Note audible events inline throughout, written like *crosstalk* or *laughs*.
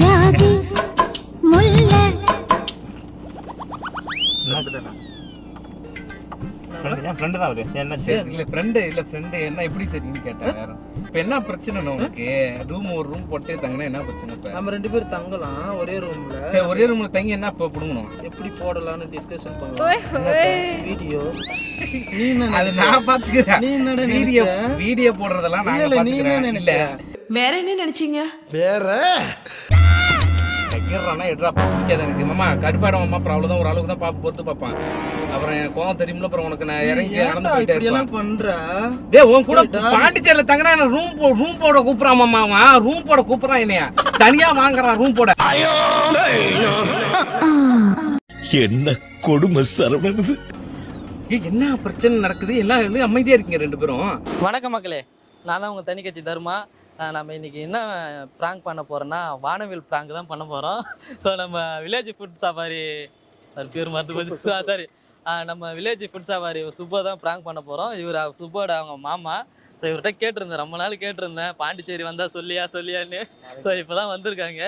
ஜாதி முல்லை. என் ஃப்ரெண்டு தான் அவரு. என்ன இல்ல ஃப்ரெண்டு இல்ல ஃப்ரெண்டு என்ன எப்படி தெரியும்னு கேட்டேன் வேற. இப்ப என்ன பிரச்சனை உனக்கு? ரூம் ஒரு ரூம் போட்டு தங்கினா என்ன பிரச்சனை இப்ப? நம்ம ரெண்டு பேரும் தங்கலாம் ஒரே ரூம்ல சரி ஒரே ரூம்ல தங்கி என்ன இப்ப புடுங்கணும்? எப்படி போடலாம்னு டிஸ்கஷன் பண்ணலாம். வீடியோ நீ என்ன அது நினைச்ச? நான் பாத்துக்கிறேன். நீ என்னடா வீடியோ? வீடியோ போடுறதெல்லாம் நான் பாத்துக்கிறேன். இல்ல? வேற என்ன நினைச்சீங்க? கையிறானா எடுறா பிடிக்காது எனக்கு. மாமா கடுப்பாயிடும் மாமா. அப்புறம் அவ்வளவுதான். ஒரு அளவுக்கு தான் பாப்பு பொறுத்து பார்ப்பான். அப்புறம் எனக்கு கோவம் தெரியுமில்ல அப்புறம் உனக்கு நான் இறங்கி நடந்து போயிட்டே இப்படி இருப்பேன். எல்லாம் பண்ற? டேய் உன் கூட? பாண்டிச்சேரியில தங்கினா என்ன ரூம் போ ரூம் போட கூப்பிடுறான் மாமா அவன்? ரூம் போட கூப்பிடுறான் என்னைய. தனியா வாங்குறான் ரூம் போட. என்ன கொடுமை சரவணனது ஏய், என்ன பிரச்சனை நடக்குது? எல்லாம் அமைதியா இருக்கீங்க ரெண்டு பேரும். வணக்கம் மக்களே. நான் தான் உங்கள் தனிக்கட்சி தர்மா. அஹ் நம்ம இன்னைக்கு என்ன ப்ராங்க் பண்ண போறோம்னா வானவில் ப்ராங்க் தான் பண்ண போகிறோம் ஸோ *laughs* நம்ம வில்லேஜ் ஃபுட் சஃபாரி அது பேர் மறந்து போச்சு. சாரி *laughs* நம்ம வில்லேஜ் ஃபுட் சஃபாரி சுப்பா தான் ப்ராங்க் பண்ண போகிறோம் இவர் சுப்போட அவங்க மாமா. ஸோ இவர்கிட்ட கேட்டிருந்தேன். ரொம்ப நாள் கேட்டிருந்தேன். பாண்டிச்சேரி வந்தால் சொல்லியா சொல்லியான்னு. ஸோ இப்போ தான் வந்திருக்காங்க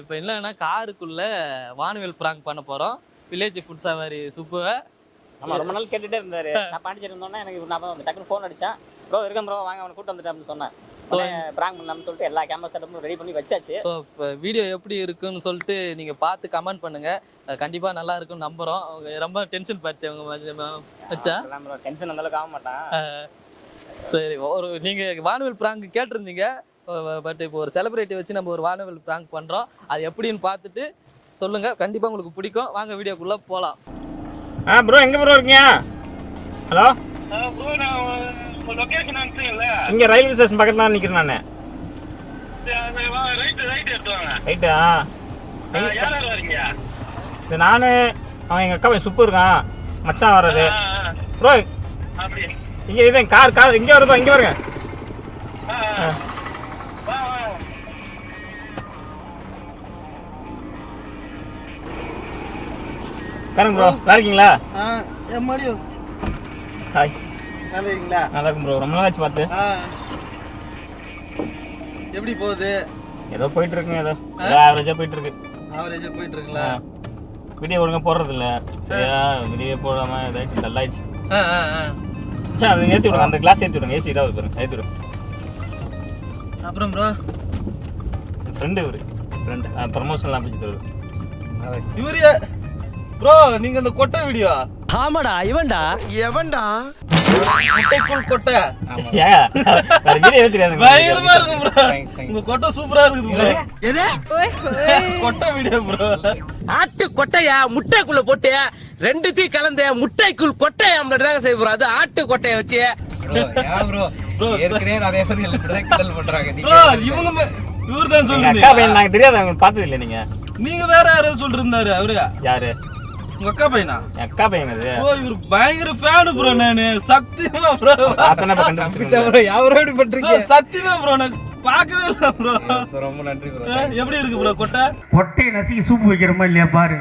இப்போ என்னன்னா காருக்குள்ளே வானவில் ப்ராங்க் பண்ண போகிறோம் வில்லேஜ் ஃபுட் சஃபாரி சுப்புவை. ஆமா ரொம்ப நாள் கேட்டுட்டே இருந்தாரு. *laughs* நான் பாண்டிச்சேரி இருந்தோன்னே எனக்கு இவர் ஞாபகம் வந்து டக்குனு ஃபோன் அடிச்சேன். ப்ரோ இருக்கேன் ப்ரோ. வாங்க அவனை கூட்டு வந்துட்டேன் அப்படின்னு சொன்னேன். பிராங்க் பண்ணலாம்னு சொல்லிட்டு எல்லா கேமரா செட்டப்பும் ரெடி பண்ணி வச்சாச்சு. ஸோ இப்போ வீடியோ எப்படி இருக்குன்னு சொல்லிட்டு நீங்கள் பார்த்து கமெண்ட் பண்ணுங்க. அஹ் கண்டிப்பா நல்லா இருக்கும்னு நம்புறோம். அவங்க ரொம்ப டென்ஷன் பார்த்து அவங்க வச்சா? ப்ரோ டென்ஷன் அந்த அளவுக்கு ஆக மாட்டான். சரி ஒரு நீங்க வானவில் பிராங்க் கேட்டிருந்தீங்க. பட் இப்போ ஒரு செலிபிரிட்டி வச்சு நம்ம ஒரு வானவில் பிராங்க் பண்றோம். அது எப்படின்னு பார்த்துட்டு சொல்லுங்க. கண்டிப்பா உங்களுக்கு பிடிக்கும். வாங்க வீடியோக்குள்ள போலாம். ஆ ப்ரோ எங்க ப்ரோ இருக்கீங்க? ஹலோ இங்க ரயில்வே ஸ்டேஷன் பக்கத்துல தான் நிக்கிறேன் நானு. ரைட்டா இது நானு அவன் எங்க அக்கா சுப்பு இருக்கான். மச்சான் வர்றது. ப்ரோ இங்க இது கார் கார் இங்க வருது இங்க வருங்க. ஆ. உட்காருங்க ப்ரோ நல்லா இருக்கீங்களா? ஆ என் மடியோ ஹாய் நல்லா இருக்கீங்களா நல்லா இருக்கும் ப்ரோ ரொம்ப நாள் ஆச்சு பார்த்து எப்படி போகுது? ஏதோ போயிட்டு இருக்குங்க ஏதோ ஆவரேஜா போயிட்டு இருக்கு ஆவரேஜா போயிட்டு இருக்குங்களா வீடியோ ஒழுங்கா போடுறது இல்ல சரியா? வீடியோ போடாம இதாயிட்டு டல் ஆயிடுச்சு ஆ ஆ ஆ. சரி அதை ஏத்தி விடுங்க. அந்த கிளாஸ் விடுங்க. ஏசி இதாவது பாருங்க. விடுங்க அப்புறம் ப்ரோ ஃப்ரெண்டு இவரு. ஃப்ரெண்டு ப்ரமோஷன்லாம் பிடிச்சி தருவாரு இவரு ப்ரோ நீங்க இந்த கொட்டை வீடியோ ஆமாடா இவன்டா. எவன்டா கொட்டைக்குள் கொட்டை. பயங்கரமா இருக்கும் ப்ரோ. உங்க கொட்டை சூப்பரா இருக்குது ப்ரோ கொட்டை வீடியோ ப்ரோ ஆட்டு கொட்டைய? முட்டைக்குள்ள போட்டு ரெண்டுத்தையும் கலந்து முட்டைக்குள் கொட்டை தாங்க செய்வோம் அது ஆட்டு கொட்டைய வச்சு. ப்ரோ ப்ரோ ஏற்கனவே நிறைய பேர் இப்படிதான் கிண்டல் பண்றாங்க. நீங்க ப்ரோ இவங்க இவர் தான் சொல்றீங்க நாங்க தெரியாது அவங்க பார்த்தது இல்லை நீங்க. நீங்க வேற யாராவது சொல்லிருந்தாரு அவரு. யாரு? உங்க அக்கா பையனா? என் அக்கா பையன் அது. ப்ரோ இவர் பயங்கர ஃபேனு ப்ரோ நானு. சத்தியமா ப்ரோ பார்த்தனா இப்ப கண்டுபிடிச்சிருக்கேன் ப்ரோ யாரோ இப்படி பண்றீங்க சத்தியமா ப்ரோ நான் பார்க்கவே இல்லை ப்ரோ ரொம்ப நன்றி ப்ரோ எப்படி இருக்கு ப்ரோ கொட்டை? கொட்டையை நசுக்கி வைக்கிறோமா இல்லையா பாரு.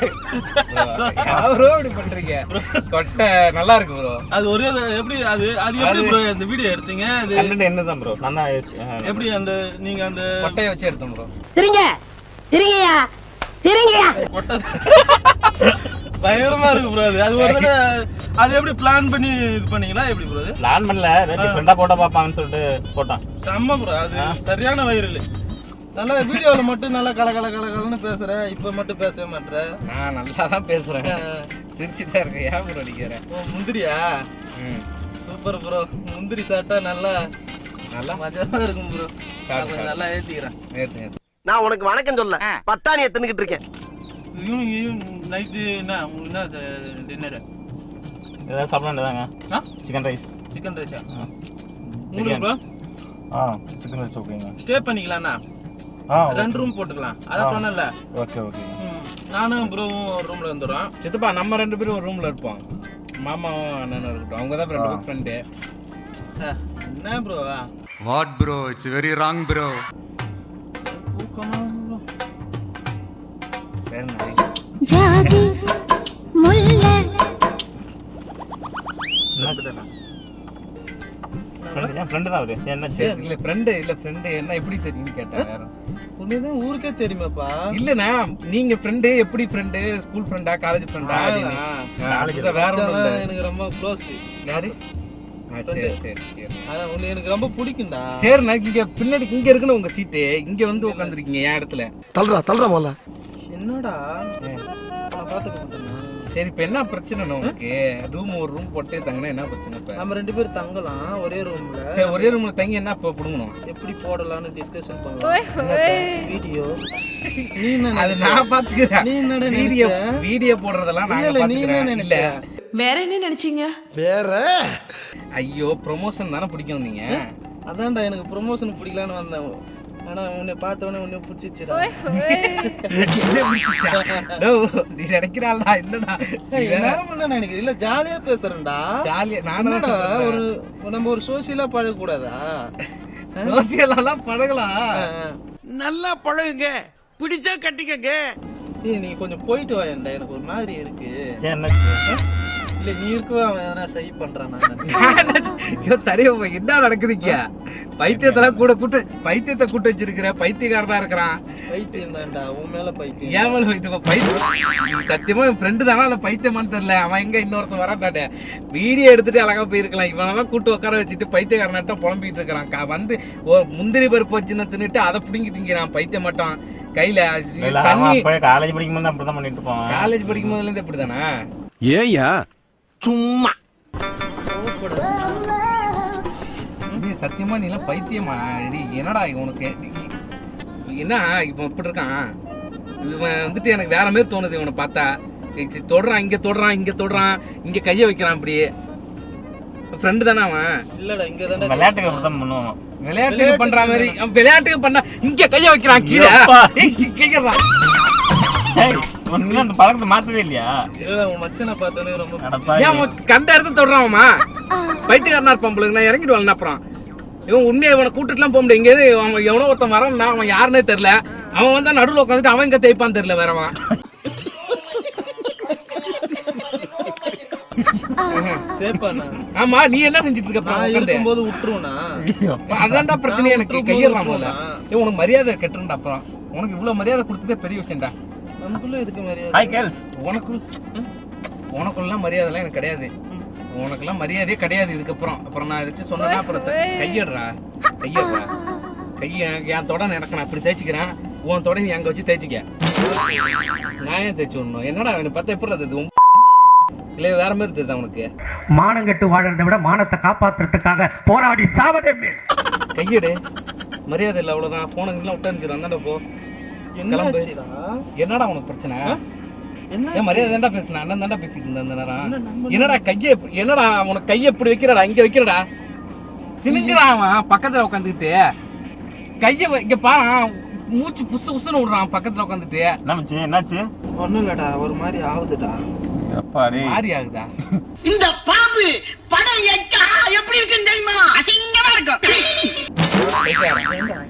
*laughs* இப்படி பண்றீங்க கொட்டை நல்லா இருக்கு ப்ரோ அது ஒரே எப்படி அது அது எப்படி ப்ரோ அந்த வீடியோ எடுத்தீங்க? அது என்னதான் ப்ரோ ஆ, எப்படி அந்த நீங்க அந்த கொட்டையை வச்சு எடுத்தோம் ப்ரோ சிரிங்க சிரிங்கயா சிரிங்கயா கொட்டை *laughs* பயங்கரமா இருக்கு ப்ரோ அது. அது ஒரு தடவை அது எப்படி பிளான் பண்ணி இது பண்ணீங்களா? எப்படி ப்ரோ அது? பிளான் பண்ணல. ஏதாச்சும் ஃப்ரெண்டா போட்டோ பார்ப்பாங்கன்னு சொல்லிட்டு போட்டான் செம்ம ப்ரோ அது. சரியான வைரல் நல்லா வீடியோல மட்டும் நல்லா கல கல கல கலன்னு பேசுற. இப்ப மட்டும் பேசவே மாட்ற. நான் நல்லா தான் பேசுறேன் சிரிச்சுட்டே இருக்கேன். ஏன் ப்ரோ அடிக்கிறேன் ஓ முந்திரியா? சூப்பர் ப்ரோ முந்திரி சாப்பிட்டா நல்லா நல்லா? மஜாவா இருக்கும் ப்ரோ நல்லா ஏத்திக்கிறேன். நான் உனக்கு வணக்கம் சொல்ல. பட்டாணியை தின்னுகிட்டு இருக்கேன். நைட்டு என்ன உங்களுக்கு என்ன டின்னரு ஏதாவது சாப்பிட வேண்டியதாங்க ஆ? சிக்கன் ரைஸ் சிக்கன் ரைஸா ஆ. உங்களுக்கு ப்ரோ ஆ சிக்கன் ரைஸ் ஓகேங்க ஸ்டே பண்ணிக்கலாம்ண்ணா. ஆ ரெண்டு ரூம் போட்டுக்கலாம். அதான் சொன்னேன்ல. ஓகே ம். நானும் ப்ரோவும் ஒரு ரூம்ல வந்துடுறோம் சித்தப்பா நம்ம ரெண்டு பேரும் ஒரு ரூம்ல இருப்போம். மாமாவும் அண்ணனும் இருக்கட்டும். அவங்க தான் ரெண்டு ஃப்ரெண்டு என்ன bro? What bro it's very wrong bro தூக்கமா ப்ரோ வேற மாதிரி ஜாதி முல்லை. ஃப்ரெண்டு தான். அவரு. என்ன சரி? இல்ல ஃப்ரெண்டு இல்ல ஃப்ரெண்டு என்ன எப்படி தெரியும்னு கேட்டேன் வேற. உன்னைதான் ஊருக்கே தெரியுமாப்பா? இல்லண்ணா நீங்க ஃப்ரெண்டு எப்படி ஃப்ரெண்டு ஸ்கூல் ஃப்ரெண்டா காலேஜ் ஃப்ரெண்டா காலேஜ் வேற எனக்கு ரொம்ப க்ளோஸ் யாரு? ஆ, சரி சரி சரி. அதான் உன்னை எனக்கு ரொம்ப பிடிக்கும்டா. சரிண்ணா இங்க பின்னாடி இங்க இருக்குன்னு உங்க சீட்டு இங்க வந்து உட்காந்துருக்கீங்க என் இடத்துல. தள்ளுறா தள்ளுறா முதல்ல. என்னடா? நான் பாத்துக்க மாட்டேனா சரி இப்ப என்ன பிரச்சனை உங்களுக்கு ரூம் ஒரு ரூம் போட்டு தங்கினா என்ன பிரச்சனை இப்ப? நம்ம ரெண்டு பேரும் தங்கலாம் ஒரே ரூம்ல சரி ஒரே ரூம்ல தங்கி என்ன இப்ப புடுங்கணும்? எப்படி போடலாம்னு டிஸ்கஷன் பண்ணலாம். வீடியோ. *laughs* நீ என்ன அது? நான் பாத்துக்கிறேன் நீ என்னடா வீடியோ? வீடியோ போடுறதெல்லாம் இல்ல, நாங்க இல்ல, நீ என்ன இல்ல? வேற என்ன நினைச்சீங்க? வேற? ஐயோ ப்ரொமோஷன் தானே பிடிக்கும் நீங்க? அதான்டா எனக்கு ப்ரொமோஷன் பிடிக்கலான்னு வந்தேன். ஆனா உன்னை பார்த்த உடனே உன்னை பிடிச்சிச்சா? நீ இல்லடா. என்ன நினைக்கிறேன். இல்ல ஜாலியா பேசுறேன்டா. ஜாலியா நானும் ஒரு நம்ம ஒரு சோசியலா பழக கூடாதா சோசியலாம் பழகலாம் நல்லா பழகுங்க. பிடிச்சா கட்டிக்கங்க. ஏய் நீ கொஞ்சம் போயிட்டு வாயேன்டா. எனக்கு ஒரு மாதிரி இருக்கு. என்னாச்சு? இல்ல நீ இருக்கவே அவன் எதனா சை பண்றான்? நான் ஐயோ தரைய என்ன நடக்குதுங்க? பைத்தியத்தெல்லாம் கூட கூட்டு பைத்தியத்தை கூட்டு வச்சிருக்கிற பைத்தியக்காரனா இருக்கிறான். பைத்தியம் தான்டா உன் மேல பைத்தியம். ஏன் மேல பைத்தியம்? பைத்தியம் சத்தியமா என் ஃப்ரெண்டு தானா? இல்ல பைத்தியமான்னு தெரியல. அவன் எங்க இன்னொருத்தன் வராட்டாட்டே வீடியோ எடுத்துட்டு அழகா போயிருக்கலாம். இவனெல்லாம் கூட்டு உட்கார வச்சுட்டு பைத்தியக்காரனாட்டம் புலம்பிட்டு இருக்கிறான். வந்து ஓ, முந்திரி பருப்பு வச்சுன்னு தின்னுட்டு அதை பிடுங்கி திங்கிறான். பைத்தியம் மாட்டான். கையில தண்ணி காலேஜ் படிக்கும் போது அப்படிதான் பண்ணிட்டு இருப்பான். காலேஜ் படிக்கும் போதுல இருந்து இப்படிதானா ஏயா சும்மா. நீ சத்தியமா நீ எல்லாம் பைத்தியமா? இது என்னடா உனக்கு? என்ன இப்போ இப்படி இருக்கான்? இவன் வந்துட்டு எனக்கு வேற மாதிரி தோணுது இவனை பார்த்தா. இங்க தொடுறான் இங்க தொடுறான் இங்க தொடுறான். இங்க கைய வைக்கிறான் அப்படியே ஃப்ரெண்டு தானே அவன்? இல்லடா இங்க தான்டா விளையாட்டுக்கு அப்படிதான் பண்ணுவான். விளையாட்டுக்கு பண்ற மாதிரி அவன் விளையாட்டுக்கு பண்ணா இங்க கைய வைக்கிறான் கீழே. கையறான் உனக்கு அந்த பழக்கத்தை மாத்தவே இல்லையா? இல்ல உன் மச்சனை பார்த்தோன்னே ரொம்ப அடப்பாவி. ஏன் அவன் கண்ட இடத்த தொடுறான்மா? பைத்தியக்காரனா இருப்பான் போல நான் இறங்கிடுவான் அப்புறம். இவன் உண்மையை இவனை கூட்டிட்டுலாம் போக முடியாது. இங்கே அவன் எவனோ ஒருத்தன் வரான்னா அவன் யாருன்னே தெரியல. அவன் வந்து நடுவில் உட்காந்துட்டு அவன் இங்க தேய்ப்பான்னு தெரியல வேறவன் ஆமா நீ என்ன செஞ்சுட்டு இருக்க இருக்கும்போது விட்டுருவனா அதான்டா பிரச்சனை எனக்கு கையிடுறான் போல. உனக்கு மரியாதை கெட்டுருண்டா அப்புறம். உனக்கு இவ்வளவு மரியாதை கொடுத்ததே பெரிய விஷயம்டா. நமக்குள்ள எதுக்கு மரியாதை? ஹாய் கேர்ள்ஸ் உனக்கு உனக்குலாம் மரியாதைலாம் எனக்கு கிடையாது. உனக்கெல்லாம் மரியாதையே கிடையாது இதுக்கப்புறம். அப்புறம் நான் எதாச்சும் சொன்னேன்னா அப்புறம் த- கையிடுறா. கையிடுறா. கையை என் தொட எனக்கு நான் இப்படி தேய்ச்சிக்கிறேன். உன் தொட நீ அங்க வச்சு தேய்ச்சிக்க. நான் ஏன் தேய்ச்சி விடணும்? என்னடா எனக்கு பார்த்தா எப்படி அது உன் இல்லை வேற மாதிரி தெரியுதா உனக்கு? மானங்கட்டு வாழறதை விட மானத்தை காப்பாத்துறதுக்காக போராடி சாவதே மேல். கையெடு. மரியாதை இல்லை அவ்வளோதான் ஃபோனுங்கெல்லாம் விட்டு அனுப்பிச்சிடும் அந்தாண்ட போ. என்னடா உனக்கு பிரச்சனை? என்ன மரியாதை தான்டா பேசுனேன். அண்ணன் தான்டா பேசிட்டு இருந்தேன் அந்த நேரம். என்ன நம்ம- என்னடா கையை என்னடா உனக்கு கையை இப்படி வைக்கிறடா? இங்க வைக்கிறடா? சினுங்கிறான் அவன். பக்கத்துல உட்காந்துக்கிட்டு கையை இங்க பாரு. மூச்சு புசு புசுன்னு விடுறான் பக்கத்துல உட்காந்துட்டு என்னாச்சு என்னாச்சு? ஒண்ணும் இல்லடா. ஒரு மாதிரி ஆகுதுடா. அப்பாடி மாறி ஆகுதா? *laughs* இந்த பாம்பு படம் எப்படி இருக்குன்னு தெரியுமா? அசிங்கமா இருக்கும். *laughs*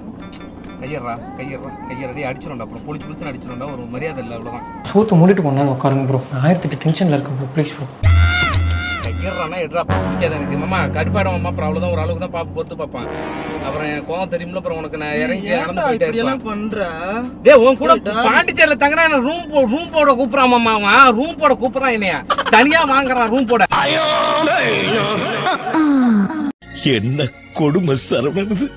கையறா கையறா கையறதே அடிச்சிடும்டா அப்புறம் பொழிச்சு பொழிச்சுன்னு அடிச்சிடும்டா ஒரு மரியாதை இல்லை அவ்வளவுதான். சூத்து மூடிட்டு கொண்டாந்து உட்காருங்க ப்ரோ ஆயிரத்தி எட்டு டென்ஷன்ல இருக்கேன் ப்ரோ ப்ளீஸ் ப்ரோ கையறானா எட்ரா பிடிக்காது எனக்கு. மாமா கடுப்பாயிடும் மாமா அப்புறம் அவ்வளவுதான். ஒரு அளவுக்கு தான் பாப்பு பொறுத்து பார்ப்பான். அப்புறம் கோவம் தெரியும்ல அப்புறம் உனக்கு நான் இறங்கி நடந்து போயிட்டே இப்படி இருப்பேன். எல்லாம் பண்ற? டேய் உன் கூட? பாண்டிச்சேரியில தங்கினா என்ன ரூம் போ ரூம் போட கூப்பிடுறான் மாமா அவன்? ரூம் போட கூப்பிடுறான் என்னைய. தனியா வாங்குறான் ரூம் போட. என்ன கொடுமை சரவணனது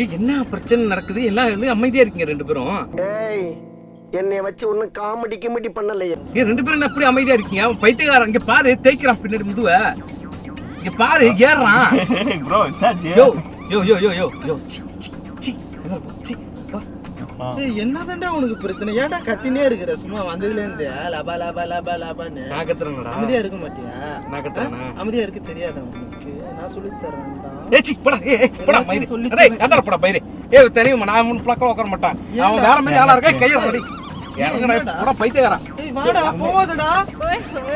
ஏய், என்ன பிரச்சனை நடக்குது? எல்லாம் வந்து அமைதியா இருக்கீங்க ரெண்டு பேரும். ஏய் என்னைய வச்சு ஒன்னும் காமெடி கிமெடி பண்ணலையே. ஏன் ரெண்டு பேரும் என்ன அப்படி அமைதியா இருக்கீங்க? அவன் பைத்தியக்காரன். இங்க பாரு தேய்க்கிறான் பின்னாடி முதுவ. இங்க பாரு ஏறுறான். *laughs* ப்ரோ என்னாச்சு? யோ யோ யோ யோ யோ யோ. சி, என்னதான்டா உனக்கு பிரச்சனை? ஏன்டா கத்தினே இருக்கிற? சும்மா வந்ததுல இருந்து லபா லபா லபா லபான்னு. அமைதியா இருக்க மாட்டியா? அமைதியா இருக்க தெரியாதா உனக்கு? நான் சொல்லி தரேன்டா. ஏய் சி போடா ஏய் ஏய், போடா மயிரு சொல்லி டேய் தரேன். அந்தால போடா மயிரு ஏய் தெரியும் நான் முன் பக்கம் உட்கார மாட்டான். அவன் வேற மாதிரி ஆளா இருக்கா? கையை போடி. இறங்குடா? போடா பைத்தியக்காரன். ஏய் வாடா போவாதடா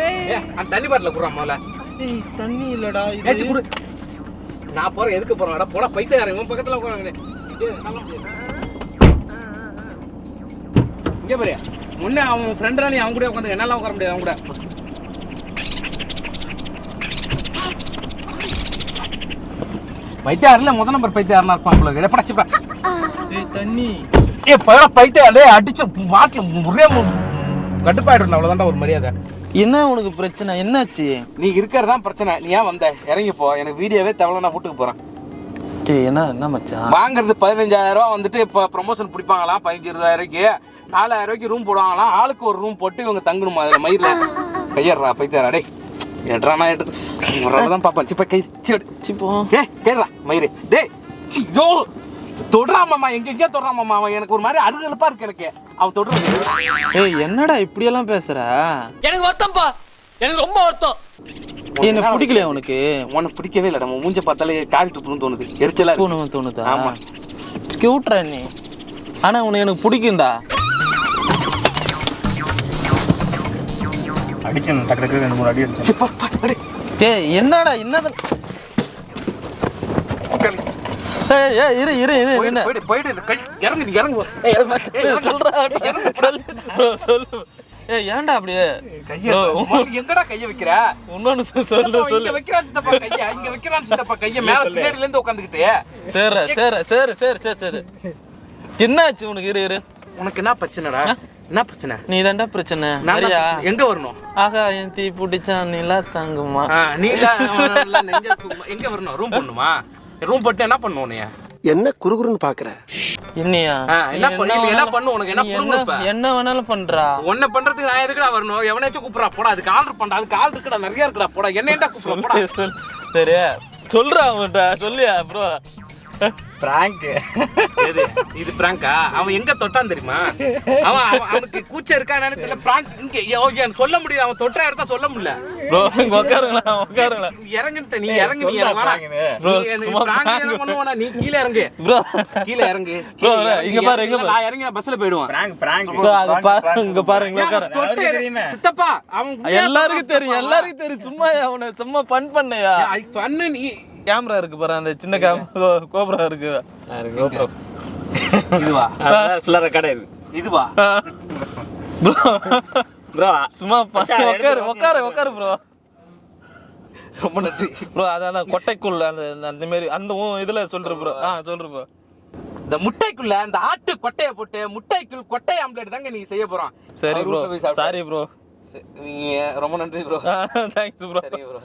ஏய் அந்த தண்ணி பாட்டில குடுறா முதல்ல. ஏய் தண்ணி இல்லடா ஏச்சி இது குடு. நான் போறேன் எதுக்கு போறேன்டா போடா பைத்தியக்காரன். இவன் பக்கத்துல உட்காருங்க இங்க பாரு. முன்ன அவன் ஃப்ரெண்ட் நீ அவன் கூட உட்காந்து என்னால உட்கார முடியாது அவன் கூட. பைத்தியாரில் முத நம்பர் பைத்தியாரனா இருப்பான் போல எப்படா சிப்பா. ஏய் தண்ணி. ஏ பயிர பைத்தியாலே அடிச்சு வாட்டில் ஒரே கட்டுப்பாயிடும் அவ்வளோதான்டா ஒரு மரியாதை. என்ன உனக்கு பிரச்சனை? என்னாச்சு? நீ இருக்கிறது தான் பிரச்சனை. நீ ஏன் வந்த? இறங்கி போ. எனக்கு வீடியோவே தேவையில்ல நான் வீட்டுக்கு போறேன். டேய் என்ன என்ன மச்சான்? வாங்குறது பதினஞ்சாயிரம் ரூபா வந்துட்டு இப்போ ப்ரொமோஷன் பிடிப்பாங்களாம் பதினஞ்சு இருபதாயிரம் ரூபாய்க்கு நாலாயிரம் ரூபாய்க்கு ரூம் போடுவாங்களாம். ஆளுக்கு ஒரு ரூம் போட்டு இவங்க தங்கணுமா? அதில் மயிரில். கையறா பைத்தியாரா டேய். எட்ரா நான் எடுத்து தான் பார்ப்பேன். சிப்ப கை சி எடு. சிப்போ. ஏ கேடுறா மயிறு. டேய் சி யோ. தொடுறான் மாமா. எங்க எங்கேயோ தொடுறான் மாமா. அவன் எனக்கு ஒரு மாதிரி அருகலப்பா இருக்கு எனக்கு. அவன் தொடுறான் ஏய் என்னடா இப்படியெல்லாம் பேசுற? எனக்கு வருத்தம்ப்பா எனக்கு ரொம்ப வருத்தம். என்ன பிடிக்கலையா உனக்கு? உனக்கு பிடிக்கவே இல்லை நம்ம மூஞ்ச பார்த்தாலே காரி துப்புன்னு தோணுது. எரிச்சலா. தோணும் தோணுதா? ஆமா. கியூட்ரா நீ. ஆனா உனக்கு எனக்கு பிடிக்கும்டா. அடிச்சேன் டக்கு டக்கு ரெண்டு மூணு அடி அடிச்சேன். ஏய் என்னடா என்னது இரு இரு இரு என்ன போயிடு, போயிடு, இந்த கை இறங்கு இறங்கு. சொல்றா சொல்லு சொல்லு. ஏய் ஏன்டா அப்படியே கையை எங்கடா கைய வைக்கிற? இன்னொன்னு சொல்லு வைக்கிறான் சித்தப்பா கைய இங்க வைக்கிறான் சித்தப்பா கைய மேல பின்னாடில இருந்து உட்காந்துக்கிட்டு. சரி சரி சரி சரி சரி சரி. என்னாச்சு உனக்கு? இரு இரு. உனக்கு என்ன பிரச்சனைடா? என்ன பிரச்சனை? நீ தான்டா பிரச்சனை பிரச்சனை. எங்க வரணும்? ஆகா என் தீ பிடிச்சான் நீலா தங்குமா? நீ தூக்குமா. எங்க வரணும்? ரூம் பண்ணுமா ரூம் போட்டு என்ன பண்ணும் உன்னைய? என்ன குறுகுறுன்னு பாக்குற? என்னையா? என்ன நீ பண்ணு, நீ என்ன பண்ணு, உனக்கு? என்ன நீ புடுங்கு இப்ப? என்ன வேணாலும் பண்றா. உன்னை பண்றதுக்கு நான் எதுக்குடா வரணும்? எவனாச்சும் கூப்பிடா போடா. அதுக்கு ஆர்டர் பண்ணா அதுக்கு ஆள் இருக்குடா. நிறைய இருக்குடா. போடா. என்ன ஏன்டா கூப்பிட போடா. சரி சொல்றா அவன்கிட்ட சொல்லியா ப்ரோ பிராங்க் எது? இது பிராங்கா அவன் எங்க தொட்டான் தெரியுமா? அவன் அவன்- அவனுக்கு கூச்சம் இருக்கா என்னன்னு தெரியல. பிராங்க் இங்க சொல்ல முடியல. அவன் தொட்டா இடத்த சொல்ல முடியல. ப்ரோ உட்காருங்களா உட்காருங்களா நீ இறங்குன்ட்ட நீ இறங்கு நீ இறங்க நீ கீழே இறங்கு. ப்ரோ கீழே இறங்கு. இறங்கு. இங்க பாரு, இங்க பாரு. நான் இறங்கி நான் பஸ்ல போயிடுவேன். பிராங்க் பிராங்க் ப்ரோ அது பாரு இங்க பாரு இங்க உட்காரு தொட்டு இறங்கு. சித்தப்பா அவன் எல்லாருக்கும் தெரியும். எல்லாருக்கும் தெரியும். சும்மா அவனை சும்மா ஃபன் பண்ணையா? பண்ணு நீ கேமரா இருக்கு பாரு அந்த சின்ன கேமரா கோபுரம் இருக்கு. இதுவா? ரெக்கார்ட் இருக்கு. இதுவா? ப்ரோ ப்ரோ சும்மா உட்காரு உட்காரு உட்காரு ப்ரோ ரொம்ப நன்றி. ப்ரோ அதான் அதான் கொட்டைக்குள் அந்த அந்த- அந்த மாதிரி அந்த இதுல சொல்ற ப்ரோ ஆ சொல்ற ப்ரோ இந்த முட்டைக்குள்ள இந்த ஆட்டு கொட்டையை போட்டு முட்டைக்குள் கொட்டை ஆம்லெட் தாங்க நீ செய்ய போறோம். சரி ப்ரோ. சாரி ப்ரோ சரி, நீங்க ரொம்ப நன்றி ப்ரோ தேங்க்ஸ் ப்ரோ சரிங்க ப்ரோ